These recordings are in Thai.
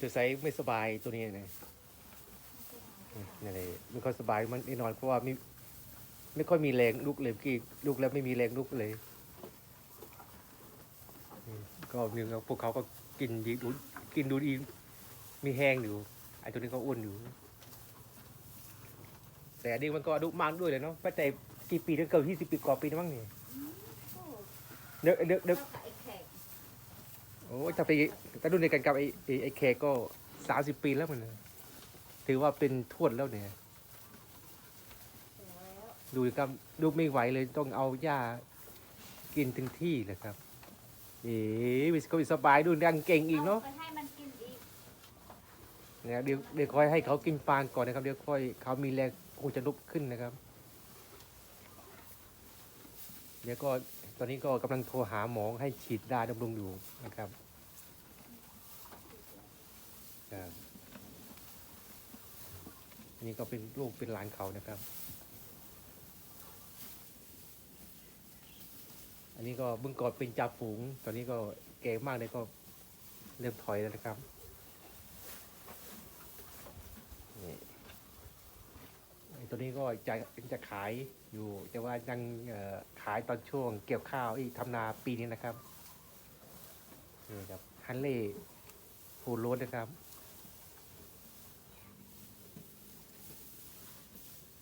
เดี๋ยวไม่สบายตัวนี้นะนี่เลยไม่ค่อยสบายมันแน่นอนเพราะว่าไม่ไม่ค่อยมีแรงลุกเลยเมื่อกี้ลุกแล้วไม่มีแรงลุกเลยอืมก็หนึ่งพวกเขาก็กินดีดูกินดูดีมีแห้งอยู่ไอ้ตัวนี้ก็อ้วนอยู่ แต่อันนี้มันก็ดุมากด้วยเลยเนาะแต่กี่ปีตั้งเกือบยี่สิบปีกว่าปีแล้วมั้งนี่เด็กเด็กเด็ก เท่ากับไอ้แขก โอ้ยถ้าไปถ้าดูในกันกับไอ้ไอ้ไอ้เคก็สามสิบปีแล้วมันนะถือว่าเป็นทวดแล้วเนี่ยแล้วดูครับดูไม่ไหวเลยต้องเอาหญ้ากินถึงที่เลยครับเอ๋วิสก็สบายดูดังเก่งอีกเนาะไปให้มันกินอีกเนี่ยเดี๋ยวเดี๋ยวคอยให้เขากินฟางก่อนนะครับ เดี๋ยวค่อยเขามีแรงคงจะลุกขึ้นนะครับ เดี๋ยวก็ ตอนนี้ก็กำลังโทรหาหมอให้ฉีดยาดำรงอยู่นะครับอันนี่ก็เป็นลูกเป็นหลานเขานะครับ อันนี้ก็เมื่องก่อนเป็นจ่าฝูง ตอนนี้ก็แก่มากเลยก็เริ่มถอยแล้วนะครับ นี่ไอ้ ตัวนี้ก็จะจะขายอยู่ แต่ว่ายังขายตอนช่วงเกี่ยวข้าวอีกทำนาปีนี้นะครับนี่ครับฮันเล่ฟูโรสนะครับ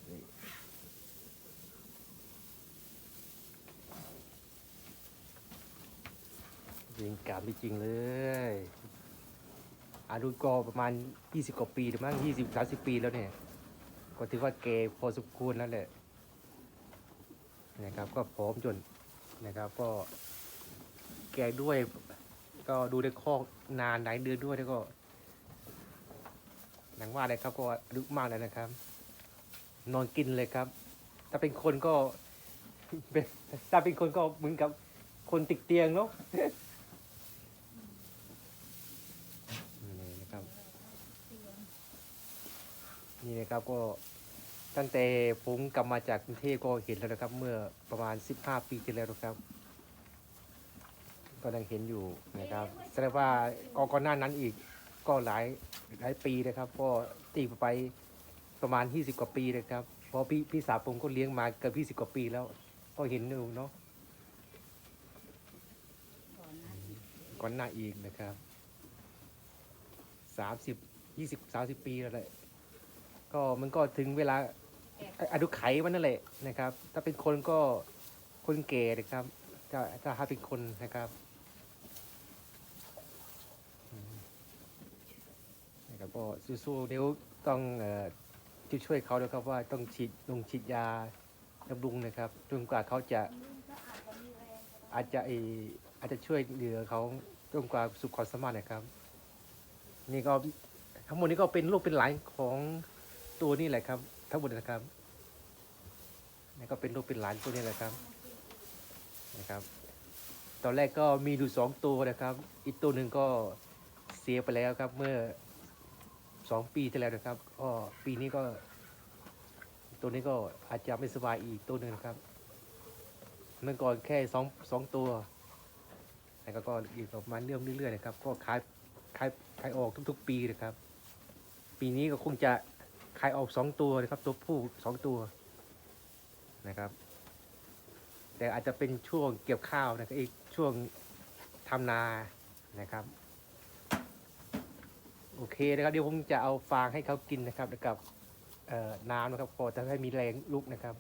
นี่ยิงกามจริงเลยอายุก็ประมาณ 20 กว่าปีหรือมั้ง20 30 ปีแล้วเนี่ย ก็ถือว่าเกย์พอสมควรแล้วแหละนะครับ ก็พร้อมจนนะครับ ก็แก่ด้วย ก็ดูในคอกนานหลายเดือนด้วยแล้วก็หนังว่าเลยครับก็ลึกมากเลยนะครับ นอนกินเลยครับ ถ้าเป็นคนก็ถ้าเป็นคนก็เหมือนกับคนติดเตียงเนาะ นี่นะครับ นี่นะ ครับก็ตั้งแต่ผมกลับมาจากกรุงเทพก็เห็นแล้วนะครับ เมื่อประมาณ 15 ปีที่แล้วนะครับก็ยังเห็นอยู่นะครับแสดงว่าก่อนหน้านั้นอีกก็หลายหลายปีนะครับ ก็ตีไปประมาณ 20 กว่าปีนะครับเพราะพี่พี่สาวผมก็เลี้ยงมาเกือบ20 กว่าปีแล้ว ก็เห็นอยู่เนาะก่อนหน้าอีกนะครับสามสิบยี่สิบสามสิบปีแล้วแหละ ก็มันก็ถึงเวลาอายุไขมันนั่นแหละนะครับ ถ้าเป็นคนก็คนแก่นะครับถ้าถ้าหาเป็นคนนะครับนะครับก็สู้ๆเดี๋ยวต้องเอ่อช่วยเขาด้วยครับว่าต้องฉีดลงฉีดยาบำรุงนะครับจนกว่าเขาจะอาจจะไอาจจะเอาจจะช่วยเหลือเขาจนกว่าสุดความสามารถนะครับ นี่ก็ทั้งหมดนี้ก็เป็นลูกเป็นหลานของ ตัวนี่แหละครับ ทั้งหมดนะครับนี่ก็เป็นลูกเป็นหลานตัวนี้แหละครับนะครับ ตอนแรกก็มีดูสองตัวนะครับ อีกตัวหนึ่งก็เสียไปแล้วครับ เมื่อสองปีที่แล้วนะครับก็ปีนี้ก็ ตัวนี้ก็อาจจะไม่สบายอีกตัวหนึ่งนะครับเมื่อก่อนแค่สองสองตัวแต่ก็ก็อีกประมาณเรื่อยเรื่อยๆนะครับ ก็ขายขายขายออกทุก ๆ ปีนะครับ ปีนี้ก็คงจะ ขายออกสองตัวนะครับ ตัวผู้สองตัวนะครับ แต่อาจจะเป็นช่วงเกี่ยวข้าวนะครับอีกช่วงทำนานะครับ โอเคนะครับ เดี๋ยวผมจะเอาฟางให้เขากินนะครับกับน้ำนะครับพอจะให้มีแรงลุกนะครับ